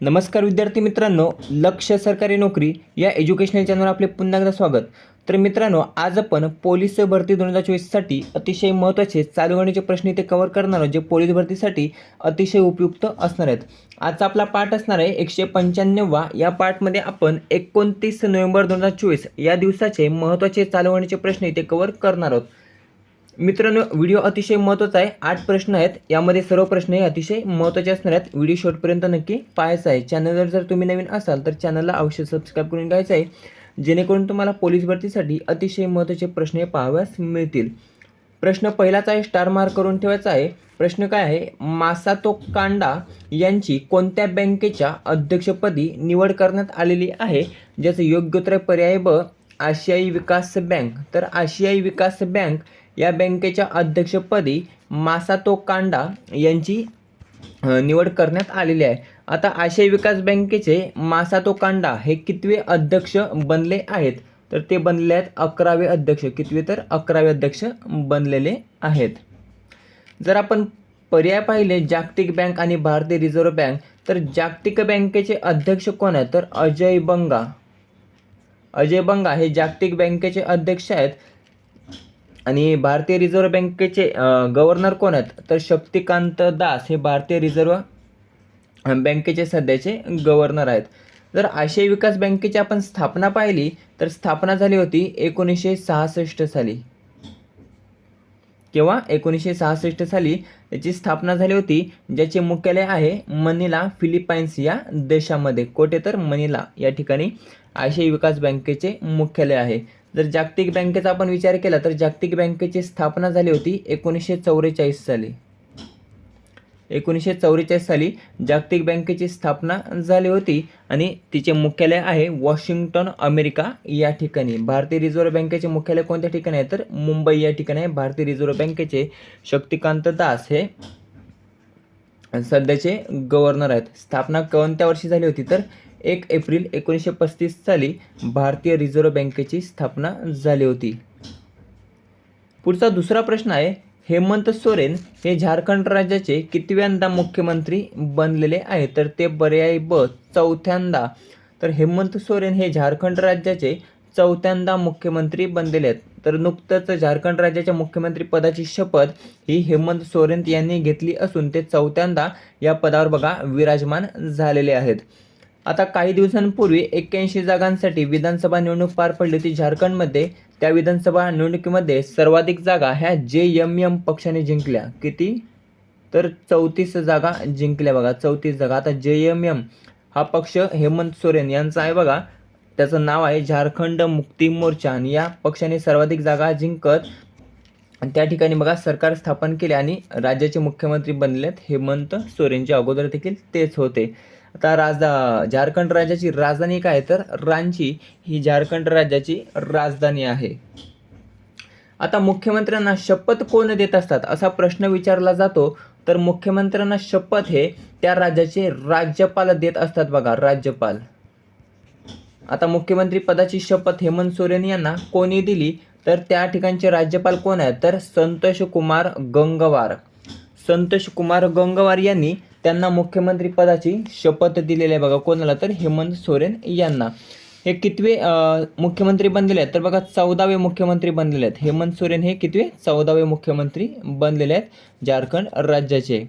नमस्कार विद्यार्थी मित्रांनो लक्ष सरकारी नोकरी या एज्युकेशनल चॅनलवर आपले पुन्हा एकदा स्वागत. तर मित्रांनो आज आपण पोलीस भरती दोन हजार चोवीससाठी अतिशय महत्त्वाचे चालू घडीचे प्रश्न इथे कव्हर करणार आहोत जे पोलीस भरतीसाठी अतिशय उपयुक्त असणार आहेत. आजचा आपला पाठ असणार आहे एकशे पंच्याण्णववा. या पाठमध्ये आपण एकोणतीस नोव्हेंबर दोन हजार चोवीस या दिवसाचे महत्त्वाचे चालू घडीचे प्रश्न इथे कव्हर करणार आहोत. मित्रांनो व्हिडिओ अतिशय महत्त्वाचा आहे. आठ प्रश्न आहेत. यामध्ये सर्व प्रश्न हे अतिशय महत्त्वाचे असणार आहेत. व्हिडिओ शेवटपर्यंत नक्की पाहायचा आहे. चॅनलवर जर तुम्ही नवीन असाल तर चॅनलला अवश्य सबस्क्राईब करून घ्यायचं आहे. जेणेकरून तुम्हाला पोलीस भरतीसाठी अतिशय महत्त्वाचे प्रश्न हे पाहाव्यास मिळतील. प्रश्न पहिलाच आहे स्टार मार्क करून ठेवायचा आहे. प्रश्न काय आहे? मासातो कांडा यांची कोणत्या बँकेच्या अध्यक्षपदी निवड करण्यात आलेली आहे? ज्याचं योग्योत्तर पर्याय ब आशियाई विकास बँक. तर आशियाई विकास बँक या बँकेच्या अध्यक्षपदी मासातो कांडा यांची निवड करण्यात आलेली आहे. आता आशिया विकास बँकेचे मासातो कांडा हे कितवे अध्यक्ष बनले आहेत? तर ते बनले आहेत अकरावे अध्यक्ष. कितवे तर अकरावे अध्यक्ष बनलेले आहेत. जर आपण पर्याय पाहिले जागतिक बँक आणि भारतीय रिझर्व्ह बँक तर जागतिक बँकेचे अध्यक्ष कोण आहेत? तर अजय बंगा. अजय बंगा हे जागतिक बँकेचे अध्यक्ष आहेत. आणि भारतीय रिझर्व्ह बँकेचे गव्हर्नर कोण आहेत? तर शक्तिकांत दास हे भारतीय रिझर्व्ह बँकेचे सध्याचे गव्हर्नर आहेत. जर आशियाई विकास बँकेची आपण स्थापना पाहिली तर स्थापना झाली होती एकोणीसशे सहासष्ट साली. किंवा एकोणीसशे सहासष्ट साली याची स्थापना झाली होती ज्याचे मुख्यालय आहे मनिला फिलिपाईन्स या देशामध्ये. कोठे तर मनिला या ठिकाणी आशियाई विकास बँकेचे मुख्यालय आहे. जर जागतिक बँकेचा आपण विचार केला तर जागतिक बँकेची स्थापना झाली होती एकोणीसशे चौवेचाळीस साली. एकोणीसशे चौवेचाळीस साली जागतिक बँकेची स्थापना झाली होती आणि तिचे मुख्यालय आहे वॉशिंग्टन अमेरिका. या ठिकाणी भारतीय रिझर्व्ह बँकेचे मुख्यालय कोणत्या ठिकाणी आहे? तर मुंबई या ठिकाणी आहे. भारतीय रिझर्व्ह बँकेचे शक्तिकांत दास हे सध्याचे गव्हर्नर आहेत. स्थापना कोणत्या वर्षी झाली होती? तर एक एप्रिल एकोणीसशे पस्तीस साली भारतीय रिझर्व्ह बँकेची स्थापना झाली होती. पुढचा दुसरा प्रश्न आहे हेमंत सोरेन हे झारखंड राज्याचे कितव्यांदा मुख्यमंत्री बनलेले आहेत? तर ते पर्याय ब चौथ्यांदा. तर हेमंत सोरेन हे झारखंड राज्याचे चौथ्यांदा मुख्यमंत्री बनलेले आहेत. तर नुकतंच झारखंड राज्याच्या मुख्यमंत्री पदाची शपथ ही हेमंत सोरेन यांनी घेतली असून ते चौथ्यांदा या पदावर बघा विराजमान झालेले आहेत. आता काही दिवसांपूर्वी एक्क्याऐंशी जागांसाठी विधानसभा निवडणूक पार पडली होती झारखंडमध्ये. त्या विधानसभा निवडणुकीमध्ये सर्वाधिक जागा ह्या जे एम एम पक्षाने जिंकल्या. किती? तर चौतीस जागा जिंकल्या बघा. चौतीस जागा. आता जे एम एम हा पक्ष हेमंत सोरेन यांचा आहे बघा. त्याचं नाव आहे झारखंड मुक्ती मोर्चा. आणि या पक्षाने सर्वाधिक जागा जिंकत त्या ठिकाणी बघा सरकार स्थापन केले आणि राज्याचे मुख्यमंत्री बनलेत हेमंत सोरेनचे. अगोदर देखील तेच होते. आता राजधा झारखंड राज्याची राजधानी काय तर रांची ही झारखंड राज्याची राजधानी आहे. आता मुख्यमंत्र्यांना शपथ कोण देत असतात असा प्रश्न विचारला जातो. तर मुख्यमंत्र्यांना शपथ हे त्या राज्याचे राज्यपाल देत असतात बघा राज्यपाल. आता मुख्यमंत्री पदाची शपथ हेमंत सोरेन यांना कोणी दिली? तर त्या ठिकाणचे राज्यपाल कोण आहेत? तर संतोष कुमार गंगवार. संतोष कुमार गंगवार यांनी त्यांना मुख्यमंत्री पदाची शपथ दिलेली आहे. बघा कोणाला तर हेमंत सोरेन यांना. हे कितवे मुख्यमंत्री बनलेले आहेत? तर बघा चौदावे मुख्यमंत्री बनलेले आहेत. हेमंत सोरेन हे कितवे? चौदावे मुख्यमंत्री बनलेले आहेत झारखंड राज्याचे.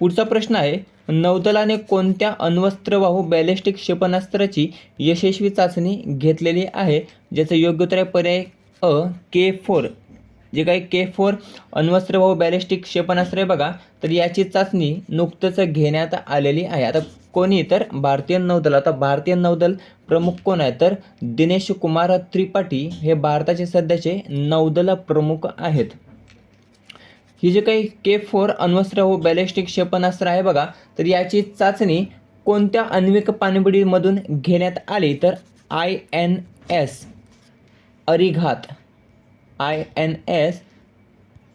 पुढचा प्रश्न आहे नौदलाने कोणत्या अण्वस्त्रवाहू बॅलिस्टिक क्षेपणास्त्राची यशस्वी चाचणी घेतलेली आहे? ज्याचं योग्य उत्तर आहे पर्याय अ के फोर. जे काही के फोर अण्वस्त्रवाहू बॅलिस्टिक क्षेपणास्त्र आहे बघा तर याची चाचणी नुकतंच घेण्यात आलेली आहे. आता कोणी तर? भारतीय नौदल. आता भारतीय नौदल प्रमुख कोण आहे? तर दिनेश कुमार त्रिपाठी हे भारताचे सध्याचे नौदल प्रमुख आहेत. ही जे काही के फोर अण्वस्त्र व बॅलिस्टिक क्षेपणास्त्र आहे बघा तर याची चाचणी कोणत्या आण्विक पाणबुडीमधून घेण्यात आली? तर I N S Arighat. I N S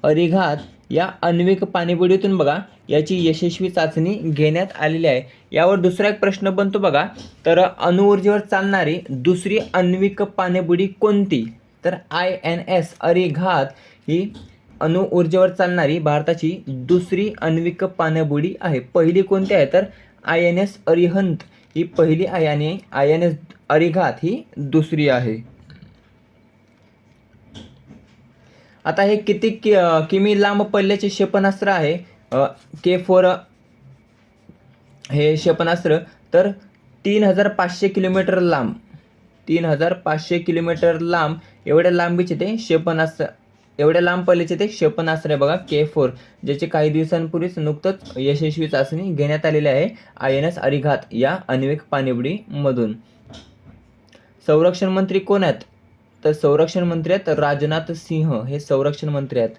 Arighat या आण्विक पाणीपुडीतून बघा याची यशस्वी चाचणी घेण्यात आलेली आहे. यावर दुसरा एक प्रश्न बनतो बघा तर अणुऊर्जेवर चालणारी दुसरी आण्विक पाणीपुडी कोणती? तर आय एन एस अरिघात ही अणुऊर्जेवर चालणारी भारताची दुसरी आण्विक पाणीपुडी आहे. पहिली कोणती आहे? तर आय एन एस अरिहंत ही पहिली आहे आणि आय एन एस अरिघात ही दुसरी आहे. आता हे किती कि किमी लांब पल्ल्याचे क्षेपणास्त्र आहे? के फोर हे क्षेपणास्त्र. तर तीन हजार पाचशे किलोमीटर लांब. तीन हजार पाचशे किलोमीटर लांब. एवढ्या लांबीचे ते क्षेपणास्त्र एवढ्या लांब पल्ल्याचे ते क्षेपणास्त्र आहे बघा के फोर. ज्याचे काही दिवसांपूर्वीच नुकतंच यशस्वी चाचणी घेण्यात आलेली आहे आय एन एस अरिघात या आण्विक पाणीबुडीमधून. संरक्षण मंत्री कोण आहेत? तर संरक्षण मंत्री आहेत राजनाथ सिंह हे संरक्षण मंत्री आहेत.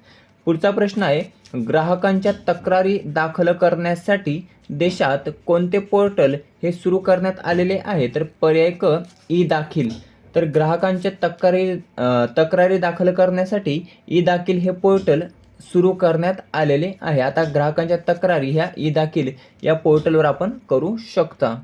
पुढचा प्रश्न आहे ग्राहकांच्या तक्रारी दाखल करण्यासाठी देशात कोणते पोर्टल हे सुरू करण्यात आलेले आहे? तर पर्याय क ई दाखील तर ग्राहकांच्या तक्रारी तक्रारी दाखल करण्यासाठी ई दाखील हे पोर्टल सुरू करण्यात आलेले आहे. आता ग्राहकांच्या तक्रारी ह्या ई दाखील या पोर्टलवर आपण करू शकता.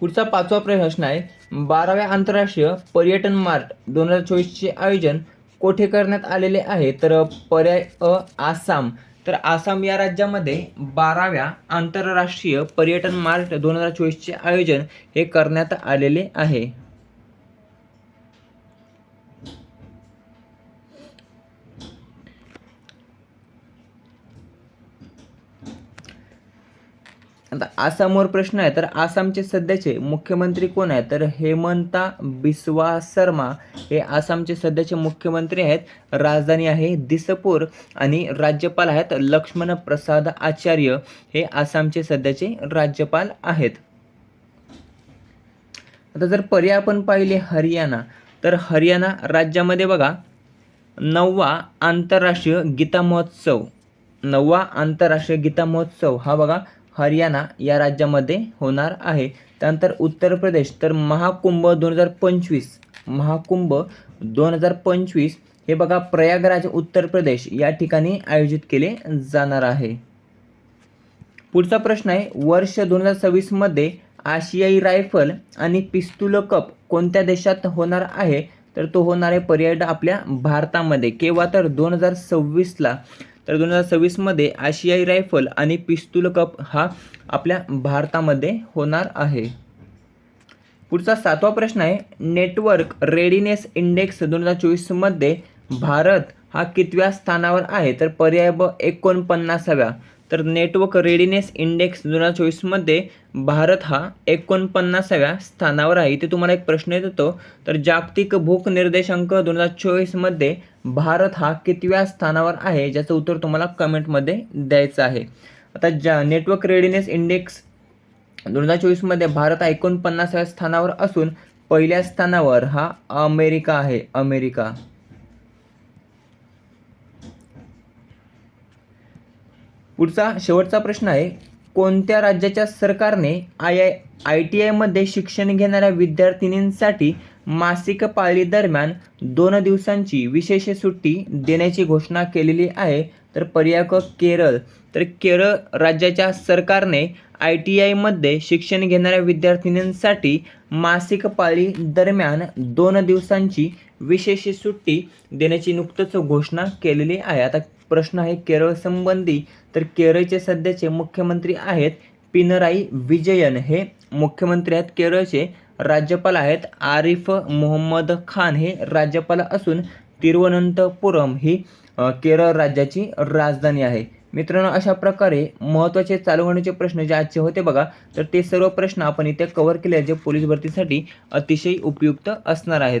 पुढचा पाचवा प्रश्न आहे. बाराव्या आंतरराष्ट्रीय पर्यटन मार्ट दोन हजार चोवीसचे आयोजन कोठे करण्यात आलेले आहे? तर पर्याय अ आसाम. तर आसाम या राज्यामध्ये बाराव्या आंतरराष्ट्रीय पर्यटन मार्ट दोन हजार चोवीसचे आयोजन हे करण्यात आलेले आहे. आता आसामवर प्रश्न आहे तर आसामचे सध्याचे मुख्यमंत्री कोण आहेत? तर हेमंता बिस्वा शर्मा हे आसामचे सध्याचे मुख्यमंत्री आहेत. राजधानी आहे दिसपूर आणि राज्यपाल आहेत लक्ष्मण प्रसाद आचार्य हे आसामचे सध्याचे राज्यपाल आहेत. आता जर पर्याय आपण पाहिले हरियाणा तर हरियाणा राज्यामध्ये बघा नववा आंतरराष्ट्रीय गीता महोत्सव नववा आंतरराष्ट्रीय गीता महोत्सव. हा बघा हरियाणा या राज्यामध्ये होणार आहे. त्यानंतर उत्तर प्रदेश तर महाकुंभ दोन हजार पंचवीस महाकुंभ दोन हजार पंचवीस हे बघा प्रयागराज उत्तर प्रदेश या ठिकाणी आयोजित केले जाणार आहे. पुढचा प्रश्न आहे वर्ष दोन हजार सव्वीसमध्ये आशियाई रायफल आणि पिस्तुल कप कोणत्या देशात होणार आहे? तर तो होणार आहे पर्याय आपल्या भारतामध्ये. केव्हा? तर दोन हजार सव्वीसला तर दोन हजार सव्वीसमध्ये आशियाई रायफल आणि पिस्तूल कप हा आपल्या भारतामध्ये होणार आहे. पुढचा सातवा प्रश्न आहे नेटवर्क रेडिनेस इंडेक्स दोन हजार चोवीसमध्ये भारत हा कितव्या स्थानावर आहे? तर पर्याय ब एकोणपन्नासाव्या. तर नेटवर्क रेडिनेस इंडेक्स दोन हजार चोवीसमध्ये भारत हा एकोणपन्नासाव्या स्थानावर आहे. इथे तुम्हाला एक प्रश्न येत होतो तर जागतिक भूक निर्देशांक दोन हजार चोवीसमध्ये भारत हा कितव्या स्थानावर आहे? ज्याचं उत्तर तुम्हाला कमेंटमध्ये द्यायचं आहे. आता ज्या नेटवर्क रेडिनेस इंडेक्स दोन हजार चोवीसमध्ये भारत हा एकोणपन्नासाव्या स्थानावर असून पहिल्या स्थानावर हा अमेरिका आहे. अमेरिका. पुढचा शेवटचा प्रश्न आहे कोणत्या राज्याच्या सरकारने आय आय आय टी आयमध्ये शिक्षण घेणाऱ्या विद्यार्थिनींसाठी मासिक पाळी दरम्यान दोन दिवसांची विशेष सुट्टी देण्याची घोषणा केलेली आहे? तर पर्याय क केरळ. तर केरळ राज्याच्या सरकारने आय टी आयमध्ये शिक्षण घेणाऱ्या विद्यार्थिनींसाठी मासिक पाळी दरम्यान दोन दिवसांची विशेष सुट्टी देण्याची नुकतंच घोषणा केलेली आहे. आता प्रश्न आहे केरळ संबंधी. तर केरळचे सध्याचे मुख्यमंत्री आहेत पिनराई विजयन. हे मुख्यमंत्री आहेत केरळचे. राज्यपाल आहेत आरिफ मोहम्मद खान. हे राज्यपाल असून तिरुवनंतपुरम ही केरळ राज्याची राजधानी आहे. मित्रांनो अशा प्रकारे महत्त्वाचे चालू होण्याचे प्रश्न जे आजचे होते बघा तर ते सर्व प्रश्न आपण इथे कव्हर केले जे पोलीस भरतीसाठी अतिशय उपयुक्त असणार आहेत.